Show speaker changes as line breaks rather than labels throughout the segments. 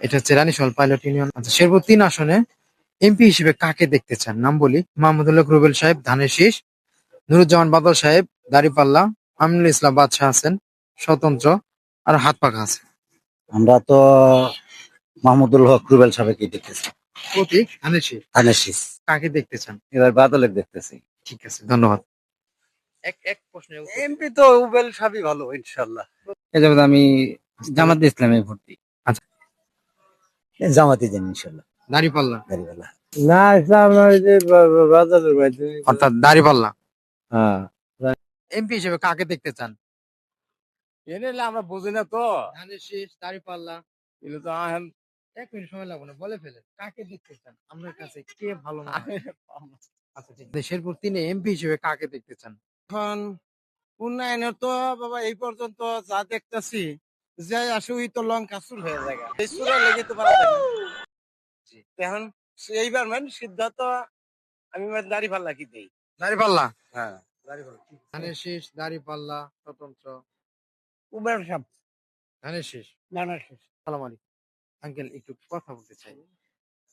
এটা হচ্ছে রানীশহর pilot union আচ্ছা শেরপুর তিন আসনে এমপি হিসেবে কাকে দেখতে চান? নাম বলি মাহমুদুল্লাহ রুবেল সাহেব ধানের শীষ নুরুজ্জামান বাদল সাহেব দাড়িপাল্লা আমিনুল ইসলাম বাদশাহ আছেন স্বতন্ত্র আর হাত পাখা আছে।
আমরা তো মাহমুদুল হক রুবেল সাহেবকে দেখতেছি
প্রতীক ধানের শীষ।
ধানের শীষ।
কাকে দেখতে চান?
এবার বাদলের দেখতেছি
ঠিক আছে ধন্যবাদ। এক এক প্রশ্নের
এমপি তো রুবেল সাহেবই ভালো ইনশাল্লাহ।
এই আমি জামাত ইসলামে ভর্তি।
জামাতি দেন ইনশাল্লাহ।
দাড়িপাল্লা
গাড়িওয়ালা
না ইসলাম যে বাজারের বাইরে
অর্থাৎ দাড়িপাল্লা
হ্যাঁ।
এমপি হিসেবে কাকে দেখতে চান?
এনে আমরা বুঝি না তো।
ধানের শীষ দাড়িপাল্লা
এগুলো তো আহেন।
এক মিনিট সময় লাগবে না বলে ফেলেন কাকে দেখতে চান? আপনার কাছে কে ভালো? আচ্ছা ঠিক শেরপুর তিনে এমপি হিসেবে কাকে দেখতে চান?
এখন উন্নয়নের তো বাবা এই পর্যন্ত যা দেখতেছি যে আসে ওই তো লঙ্কা চুর হয়ে যায় এই চুরে লেগে তো পারা। এখন এইবার মানে সিদ্ধান্ত আমি মানে দাড়ি পাল্লা কি দেই?
দাড়িপাল্লা?
হ্যাঁ
ধানের শীষ দাড়িপাল্লা স্বতন্ত্র।
উবের সাহেব
ধানের শীষ?
জানার শেষ।
সালাম আলাইকুম। আঙ্কেল একটু কথা বলতে চাই।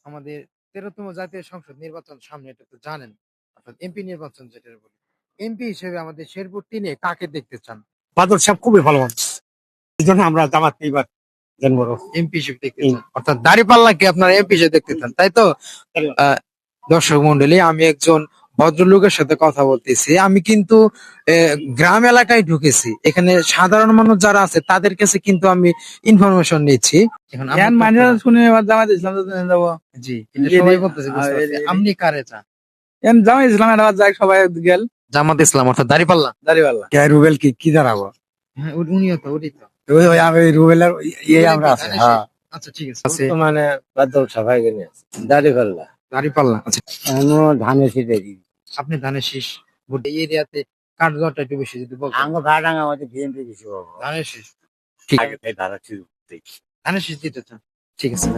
আমাদের তেরোতম জাতীয় সংসদ নির্বাচন সামনে এটা তো জানেন। অর্থাৎ এমপি নির্বাচন যেটা বলি। এমপি হিসেবে আমাদের শেরপুর তিনে কাকে দেখতে চান?
বাদল সাহেব খুবই ভালো মানুষ। এই জন্য আমরা জামাত এইবার জন্ম
এমপি হিসেবে দেখতে চান। অর্থাৎ দাড়িপাল্লাকে আপনারা এমপি হিসেবে দেখতে চান? তাই তো? আহ, দর্শক মন্ডলী আমি একজন ভদ্রলোকের সাথে কথা বলতেছি। আমি কিন্তু গ্রাম এলাকায় ঢুকেছি। এখানে সাধারণ মানুষ যারা আছে তাদের কাছে কিন্তু আমি ইনফরমেশন নিচ্ছি।
মানে শুনে জামাত ইসলাম
জি আপনি কারে চান?
এম জামাত ইসলাম যাক সবাই গেল।
জামাত ইসলাম অর্থাৎ দাড়িপাল্লা।
দাড়ি পাল্লা
কে রুবেল কি কি দাঁড়াবো
হ্যাঁ উনিও তো উনি তো।
রুবেলের ইয়ে আমরা আছে হ্যাঁ।
আচ্ছা ঠিক আছে।
মানে বাদল সবাই গেলে দাড়ি পাল্লা।
দাড়িপাল্লা আচ্ছা।
ধানের শীতে
আপনি ধানের শীষ এই এরিয়াতে কার দরটা একটু বেশি যদি বলতেন।
আঙ্গ ভাড়াঙ্গা আমাদের বিএনপি বেশি
ধানের শীষ। ঠিক আছে।
ধারা ছিল।
ধানের শীষ দিতে ঠিক আছে।